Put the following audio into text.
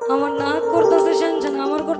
আমার না করতেছে আমার করতে